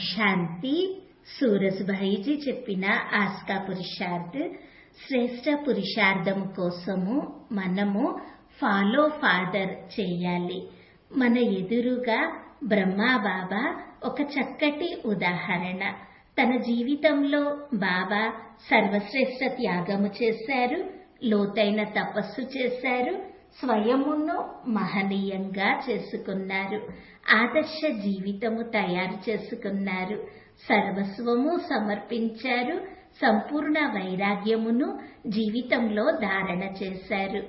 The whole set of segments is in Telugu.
శాంతి. సూరజ్భాయిజీ చెప్పిన ఆస్కా పురుషార్థ్ శ్రేష్ట పురుషార్థము కోసము మనము ఫాలో ఫాదర్ చేయాలి. మన ఎదురుగా బ్రహ్మా బాబా ఒక చక్కటి ఉదాహరణ. తన జీవితంలో బాబా సర్వశ్రేష్ఠ త్యాగము చేశారు లోతైన తపస్సు చేశారు స్వయమును మహనీయంగా చేసుకున్నారు. ఆదర్శ జీవితము తయారు చేసుకున్నారు. సర్వస్వము సమర్పించారు. సంపూర్ణ వైరాగ్యమును జీవితంలో ధారణ చేశారు.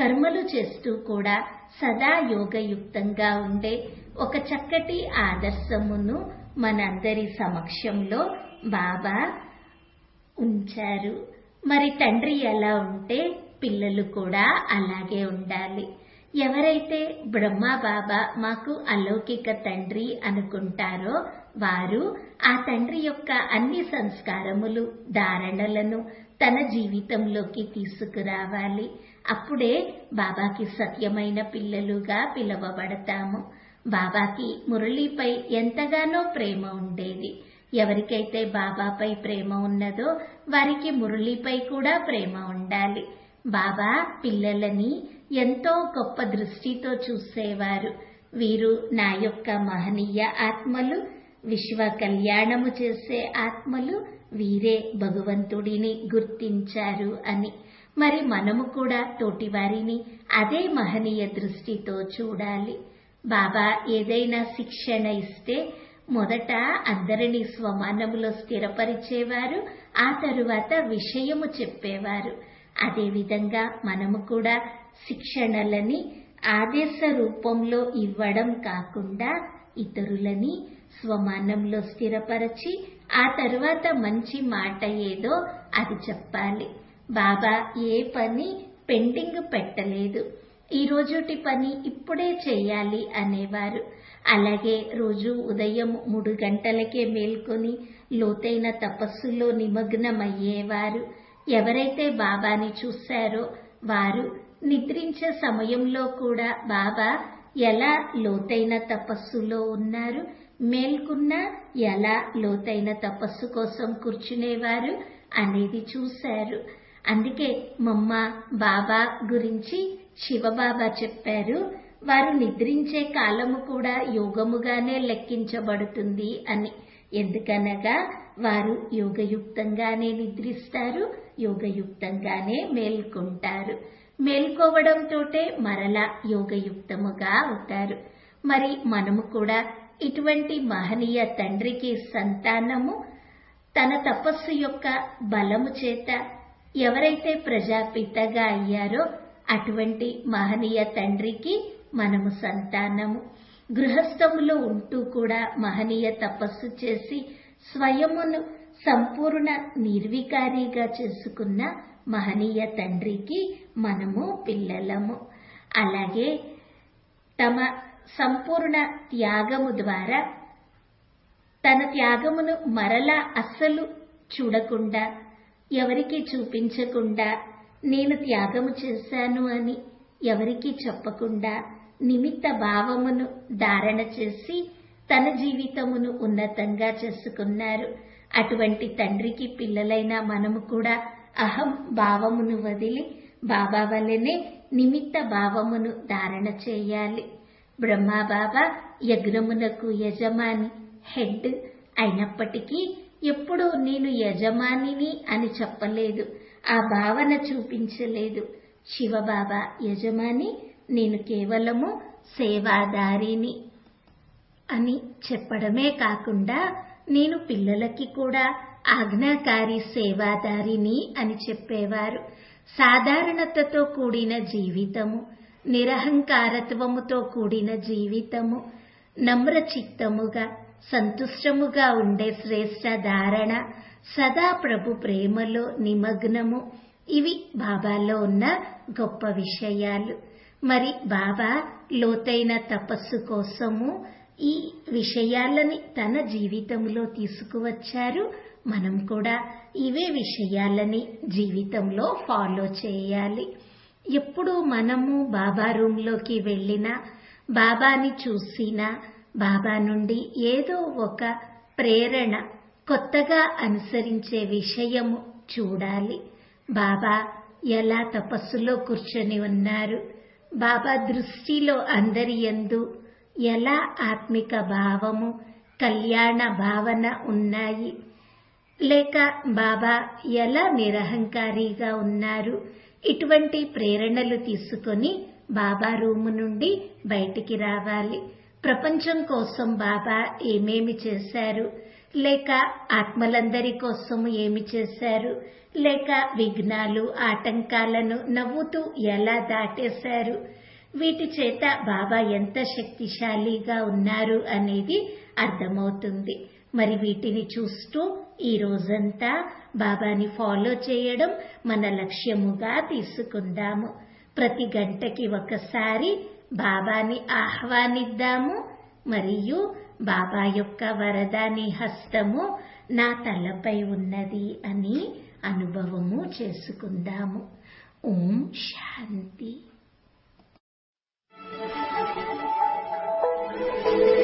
కర్మలు చేస్తూ కూడా సదా యోగయుక్తంగా ఉండే ఒక చక్కటి ఆదర్శమును మనందరి సమక్షంలో బాబా ఉంచారు. మరి తండ్రి ఎలా ఉంటే పిల్లలు కూడా అలాగే ఉండాలి. ఎవరైతే బ్రహ్మ బాబా మాకు అలౌకిక తండ్రి అనుకుంటారో వారు ఆ తండ్రి యొక్క అన్ని సంస్కారములు ధారణలను తన జీవితంలోకి తీసుకురావాలి. అప్పుడే బాబాకి సత్యమైన పిల్లలుగా పిలువబడతాము. బాబాకి మురళీపై ఎంతగానో ప్రేమ ఉండేది. ఎవరికైతే బాబాపై ప్రేమ ఉన్నదో వారికి మురళీపై కూడా ప్రేమ ఉండాలి. బాబా పిల్లలని ఎంతో గొప్ప దృష్టితో చూసేవారు. వీరు నా యొక్క మహనీయ ఆత్మలు విశ్వ కళ్యాణము చేసే ఆత్మలు వీరే భగవంతుడిని గుర్తించారు అని. మరి మనము కూడా తోటివారిని అదే మహనీయ దృష్టితో చూడాలి. బాబా ఏదైనా శిక్షణ ఇస్తే మొదట అందరినీ స్వమానములో స్థిరపరిచేవారు ఆ తరువాత విషయము చెప్పేవారు. అదేవిధంగా మనము కూడా శిక్షణలని ఆదేశ రూపంలో ఇవ్వడం కాకుండా ఇతరులని స్వమానంలో స్థిరపరచి ఆ తర్వాత మంచి మాట ఏదో అది చెప్పాలి. బాబా ఏ పని పెండింగ్ పెట్టలేదు. ఈ రోజుటి పని ఇప్పుడే చేయాలి అనేవారు. అలాగే రోజు ఉదయం మూడు గంటలకే మేల్కొని లోతైన తపస్సులో నిమగ్నమయ్యేవారు. ఎవరైతే బాబాని చూశారో వారు నిద్రించే సమయంలో కూడా బాబా ఎలా లోతైన తపస్సులో ఉన్నారు మేల్కున్న ఎలా లోతైన తపస్సు కోసం కూర్చునేవారు అనేది చూశారు. అందుకే మమ్మ బాబా గురించి శివబాబా చెప్పారు వారు నిద్రించే కాలము కూడా యోగముగానే లెక్కించబడుతుంది అని. ఎందుకనగా వారు యోగయుక్తంగానే నిద్రిస్తారు యోగయుక్తంగానే మేల్కొంటారు. మేల్కోవడంతోటే మరలా యోగయుక్తముగా అవుతారు. మరి మనము కూడా ఇటువంటి మహనీయ తండ్రికి సంతానము తన తపస్సు యొక్క బలము చేత ఎవరైతే ప్రజాపితగా అయ్యారో అటువంటి మహనీయ తండ్రికి మనము సంతానము. గృహస్థములో ఉంటూ కూడా మహనీయ తపస్సు చేసి స్వయమును సంపూర్ణ నిర్వికారిగా చేసుకున్న మహనీయ తండ్రికి మనము పిల్లలము. అలాగే తమ సంపూర్ణ త్యాగము ద్వారా తన త్యాగమును మరలా అస్సలు చూడకుండా ఎవరికి చూపించకుండా నేను త్యాగము చేశాను అని ఎవరికి చెప్పకుండా నిమిత్త భావమును ధారణ చేసి తన జీవితమును ఉన్నతంగా చేసుకున్నారు. అటువంటి తండ్రికి పిల్లలైన మనము కూడా అహం భావమును వదిలి బాబా వల్లనే నిమిత్త భావమును ధారణ చేయాలి. బ్రహ్మా బాబా యజ్ఞమునకు యజమాని హెడ్ అయినప్పటికీ ఎప్పుడూ నేను యజమానిని అని చెప్పలేదు. ఆ భావన చూపించలేదు. శివబాబా యజమాని నేను కేవలము సేవాదారిని. అని చెప్పడమే కాకుండా నేను పిల్లలకి కూడా ఆజ్ఞాకారి సేవాదారిని అని చెప్పేవారు. సాధారణతతో కూడిన జీవితము నిరహంకారత్వముతో కూడిన జీవితము నమ్రచిత్తముగా సంతుష్టముగా ఉండే శ్రేష్ట ధారణ సదా ప్రభు ప్రేమలో నిమగ్నము ఇవి బాబాలో ఉన్న గొప్ప విషయాలు. మరి బాబా లోతైన తపస్సు కోసము ఈ విషయాలని తన జీవితంలో తీసుకువచ్చారు. మనం కూడా ఇవే విషయాలని జీవితంలో ఫాలో చేయాలి. ఎప్పుడు మనము బాబా రూమ్లోకి వెళ్ళినా బాబాని చూసినా బాబా నుండి ఏదో ఒక ప్రేరణ కొత్తగా అనుసరించే విషయము చూడాలి. బాబా ఎలా తపస్సులో కూర్చొని ఉన్నారు? బాబా దృష్టిలో అందరి ఎందు ఎలా ఆత్మిక భావము కళ్యాణ భావన ఉన్నాయి? లేక బాబా ఎలా నిరహంకారిగా ఉన్నారు? ఇటువంటి ప్రేరణలు తీసుకొని బాబా రూము నుండి బయటికి రావాలి. ప్రపంచం కోసం బాబా ఏమేమి చేశారు? లేక ఆత్మలందరి కోసం ఏమి చేశారు? లేక విఘ్నాలు ఆటంకాలను నవ్వుతూ ఎలా దాటేశారు? వీటి చేత బాబా ఎంత శక్తిశాలిగా ఉన్నారు అనేది అర్థమవుతుంది. మరి వీటిని చూస్తూ ఈ రోజంతా బాబాని ఫాలో చేయడం మన లక్ష్యముగా తీసుకుందాము. ప్రతి గంటకి ఒకసారి బాబాని ఆహ్వానిద్దాము. మరియు బాబా యొక్క వరదాని హస్తము నా తలపై ఉన్నది అని అనుభవము చేసుకుందాము. ఓం శాంతి. Amen.